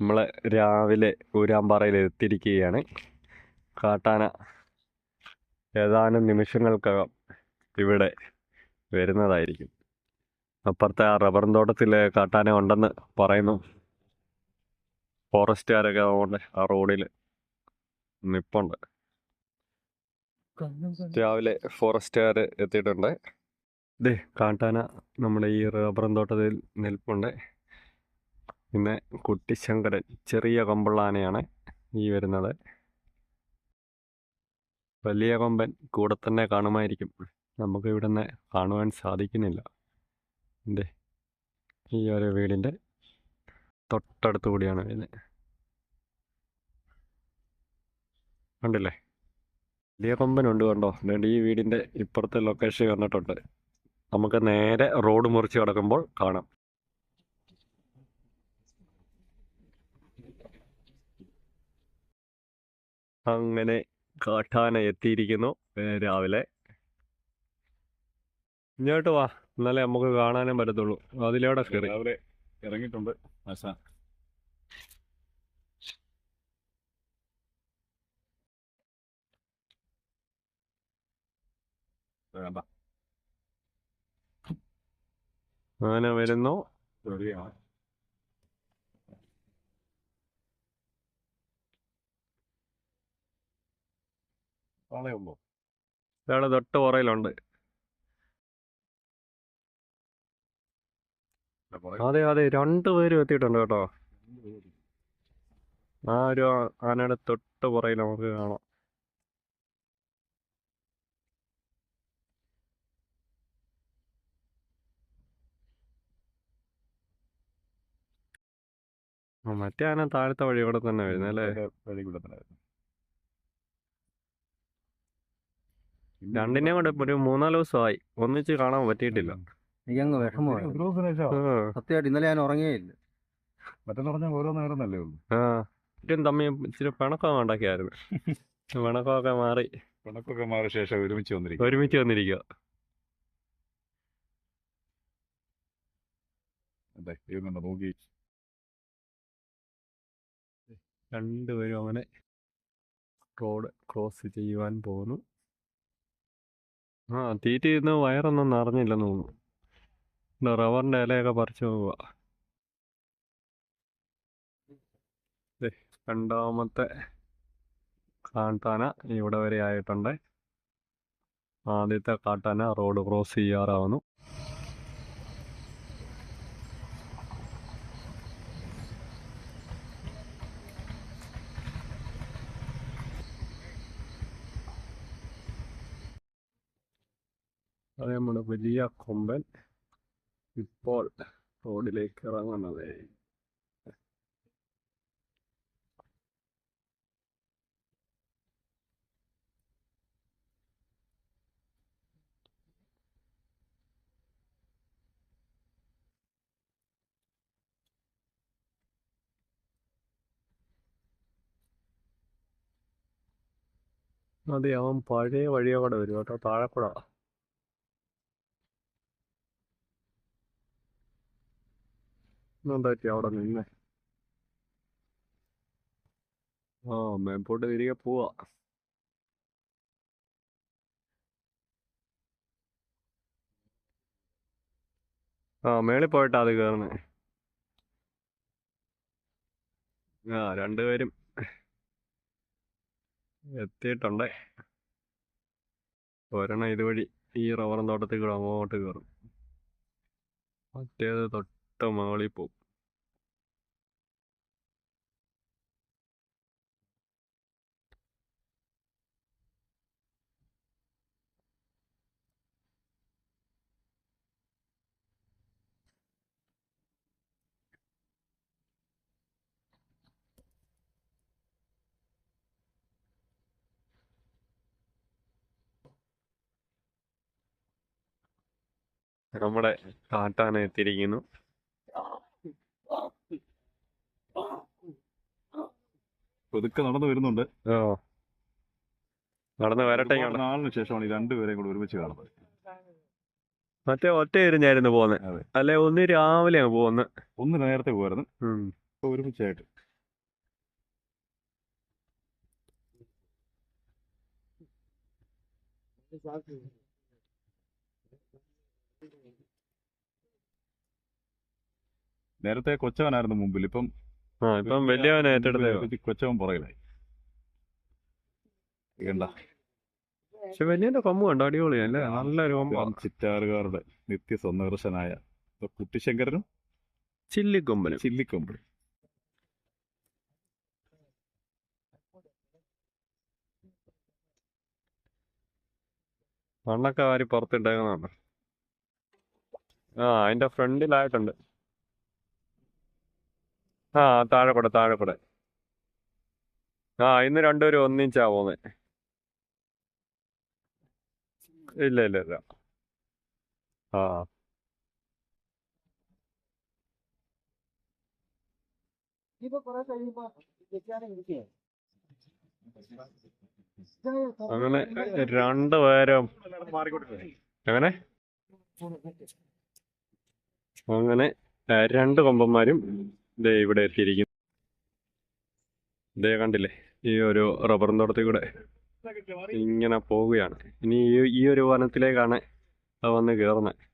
നമ്മൾ രാവിലെ ഊരാമ്പാറയിൽ എത്തിയിരിക്കുകയാണ്. കാട്ടാന ഏതാനും നിമിഷങ്ങൾക്കകം ഇവിടെ വരുന്നതായിരിക്കും. അപ്പുറത്തെ ആ റബ്ബർ തോട്ടത്തിൽ കാട്ടാന ഉണ്ടെന്ന് പറയുന്നു. ഫോറസ്റ്റുകാരൊക്കെ അതുകൊണ്ട് ആ റോഡിൽ നിപ്പുണ്ട്. രാവിലെ ഫോറസ്റ്റുകാർ എത്തിയിട്ടുണ്ട്. ദേ കാട്ടാന നമ്മുടെ ഈ റബ്ബർ തോട്ടത്തിൽ നിൽപ്പുണ്ട്. പിന്നെ കുട്ടിശങ്കരൻ ചെറിയ കൊമ്പുള്ള ആനയാണ് ഈ വരുന്നത്. വലിയ കൊമ്പൻ കൂടെ തന്നെ കാണുമായിരിക്കും. നമുക്ക് ഇവിടെ നിന്ന് കാണുവാൻ സാധിക്കുന്നില്ല. എന്തേ ഈ ഒരു വീടിന്റെ തൊട്ടടുത്ത് കൂടിയാണ് വരുന്നത് കണ്ടില്ലേ? വലിയ കൊമ്പനുണ്ട് കണ്ടോ? ഈ വീടിന്റെ ഇപ്പുറത്തെ ലൊക്കേഷൻ വന്നിട്ടുണ്ട് നമുക്ക് നേരെ റോഡ് മുറിച്ച് കിടക്കുമ്പോൾ കാണാം. അങ്ങനെ കാട്ടാന എത്തിയിരിക്കുന്നു രാവിലെ. ഇങ്ങോട്ട് വാ എന്നാലേ നമുക്ക് കാണാനും പറ്റത്തുള്ളൂ. അതിലൂടെ കയറി. രാവിലെ ഇറങ്ങിയിട്ടുണ്ട് ആശ അങ്ങനെ വരുന്നു. ഇയാളെ തൊട്ട് പുറയിലുണ്ട്. അതെ അതെ രണ്ടുപേരും എത്തിയിട്ടുണ്ട് കേട്ടോ. ആ ഒരു ആനയുടെ തൊട്ട് പുറയിൽ നമുക്ക് കാണാം. മറ്റേ ആന താഴത്തെ വഴി ഇവിടെ തന്നെ വരുന്നല്ലേ വഴി കൂടെ തന്നെ ആയിരുന്നു. രണ്ടിനെയും കൂടെ ഒരു മൂന്നാൽ ദിവസമായി. ഒന്നിച്ച് കാണാൻ പറ്റിയിട്ടില്ല. എനിക്കങ്ങ് വിഷമമായി. സത്യമായിട്ട് ഇന്നലെ ഞാൻ ഉറങ്ങിയില്ല. മറ്റെന്ന് പറഞ്ഞാൽ ഓരോ നല്ലേ ഉള്ളൂ. ആ. തമ്മിൽ ഇച്ചിരി പിണക്കം ഉണ്ടാക്കിയായിരുന്നു. പിണക്കമൊക്കെ മാറി. പിണക്കൊക്കെ മാറിയ ശേഷം ഒരുമിച്ച് വന്നിരിക്കും. ഒരുമിച്ച് വന്നിരിക്കുക നോക്കി. രണ്ടുപേരും അങ്ങനെ റോഡ് ക്രോസ് ചെയ്യുവാൻ പോകുന്നു ആ തീറ്റ ഇന്ന് വയറൊന്നും നിറഞ്ഞില്ലെന്ന് തോന്നുന്നു. റവറിന്റെ ഇലയൊക്കെ പറിച്ചു പോവുക രണ്ടാമത്തെ കാട്ടാന ഇവിടെ വരെ ആയിട്ടുണ്ട്. ആദ്യത്തെ കാട്ടാന റോഡ് ക്രോസ് ചെയ്യാറാവുന്നു. അത് നമ്മുടെ വലിയ കൊമ്പൻ ഇപ്പോൾ റോഡിലേക്ക് ഇറങ്ങുന്നത്. അതെ അവൻ പഴയ വഴിയോ കൂടെ വരും കേട്ടോ താഴെ കൂടെ എന്താ അവിടെ നിന്നെ? ആ മേമ്പോട്ട് തിരികെ പോവാ. ആ മേളിൽ പോയിട്ടാ അത് കയറുന്നത് ആ രണ്ടുപേരും എത്തിയിട്ടുണ്ട്. ഒരെണ്ണം ഇതുവഴി ഈ റബ്ബറും തോട്ടത്തിൽ കൂടെ അങ്ങോട്ട് കയറും മറ്റേത് തൊട്ട് മുകളിൽ പോകും. നമ്മുടെ കാട്ടാന എത്തിയിരിക്കുന്നു. ഒതുക്കെ നടന്നു വരുന്നുണ്ട്. നടന്നു നടന്ന് വരട്ടെ നാളിന് ശേഷമാണ് ഈ രണ്ടുപേരെയും കൂടെ ഒരുമിച്ച് കാണുന്നത്. മറ്റേ ഒറ്റ എരിഞ്ഞായിരുന്നു പോന്നെ. അല്ലെ ഒന്ന് രാവിലെയാണ് പോകുന്നത് ഒന്ന് നേരത്തെ പോയിരുന്നു ഇപ്പൊ ഒരുമിച്ചായിട്ട്. നേരത്തെ കൊച്ചവനായിരുന്നു മുമ്പിൽ. ഇപ്പം ഇപ്പം വലിയവൻ ഏറ്റെടുത്ത കൊച്ചവൻ പുറകിലായി. പക്ഷെ വലിയന്റെ കൊമ്പ് കണ്ടോ? അടിപൊളിയല്ലേ നല്ലൊരു കൊമ്പാണ് ചിറ്റാറുകാരുടെ നിത്യ സന്ദർശനായ കുട്ടിശങ്കരനും ചില്ലിക്കൊമ്പനും. ചില്ലിക്കൊമ്പ് മണ്ണൊക്കെ വാരി പുറത്തിട്ടേക്കുന്നുണ്ട് ആ അതിന്റെ ഫ്രണ്ടിലായിട്ടുണ്ട്. ആ താഴെ കൂടെ താഴെ കൂടെ. ആ ഇന്ന് രണ്ടുപേരും ഒന്നിച്ചാ പോന്നെ. ഇല്ല ഇല്ല ഇല്ല. ആ. അങ്ങനെ രണ്ടുപേരും എങ്ങനെ? അങ്ങനെ രണ്ട് കൊമ്പന്മാരും ദേ ഇവിടെ എത്തിയിരിക്കുന്നു. ദേ കണ്ടില്ലേ ഈ ഒരു റബ്ബർ തോട്ടത്തിൽ കൂടെ ഇങ്ങനെ പോവുകയാണ്. ഇനി ഈ ഈ ഒരു വനത്തിലേക്കാണ് വന്ന് കയറുന്നത്